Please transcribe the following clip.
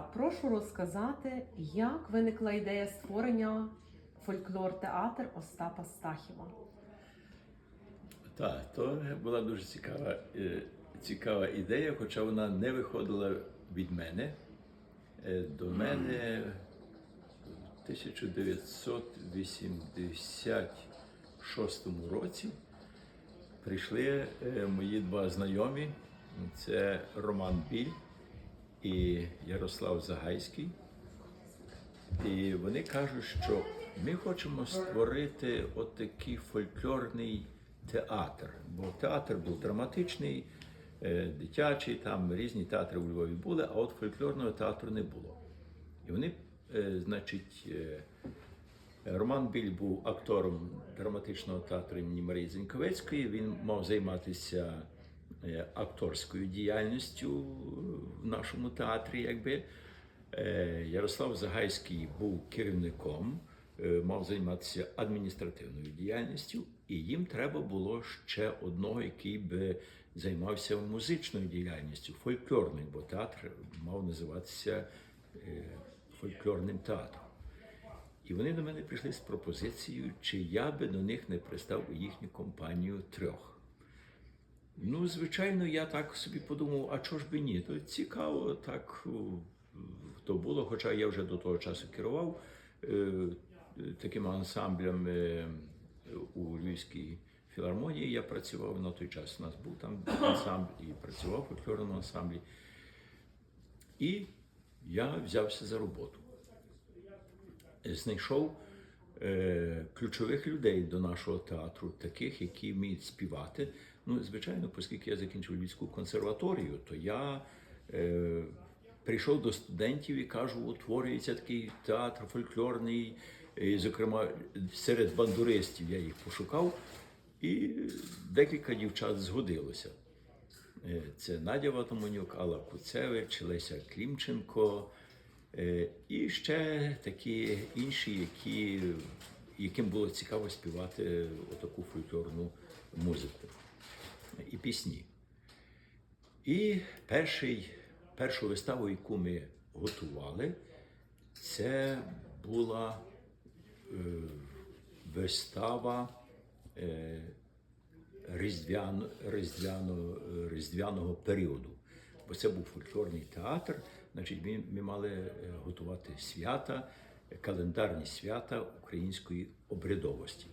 Прошу розказати, як виникла ідея створення фольклор-театр Остапа Стахіва. Так, то була дуже цікава, е, цікава ідея, хоча вона не виходила від мене. Е, До мене в 1986 році прийшли е, мої два знайомі. Це Роман Біль і Ярослав Загайський. І вони кажуть, що ми хочемо створити отакий фольклорний театр. Бо театр був драматичний, е, дитячий, там різні театри у Львові були, а от фольклорного театру не було. І вони, е, значить, е, Роман Біль був актором драматичного театру імені Марії Зіньковецької. Він мав займатися акторською діяльністю в нашому театрі, якби. Е, Ярослав Загайський був керівником, е, мав займатися адміністративною діяльністю, і їм треба було ще одного, який би займався музичною діяльністю, фольклорною, бо театр мав називатися е, фольклорним театром. І вони до мене прийшли з пропозицією, чи я би до них не пристав у їхню компанію трьох. Ну, звичайно, я так собі подумав, а чого ж би ні? То цікаво, так то було, хоча я вже до того часу керував е, такими ансамблями е, у Львівській філармонії. Я працював на той час. У нас був там ансамбль і працював в фольклорному ансамблі. І я взявся за роботу. Знайшов е, ключових людей до нашого театру, таких, які вміють співати. Ну, звичайно, оскільки я закінчив Львівську консерваторію, то я е, прийшов до студентів і кажу, утворюється такий театр фольклорний, і, зокрема, серед бандуристів я їх пошукав, і декілька дівчат згодилося. Е, Це Надя Ватоманюк, Алла Куцевич, Леся Клімченко е, і ще такі інші, які, яким було цікаво співати отаку фольклорну музику і пісні. І перший, першу виставу, яку ми готували, це була е, вистава е, різдвяно, різдвяно, різдвяного періоду. Бо це був фольклорний театр, значить, ми, ми мали е, готувати свята, календарні свята української обрядовості.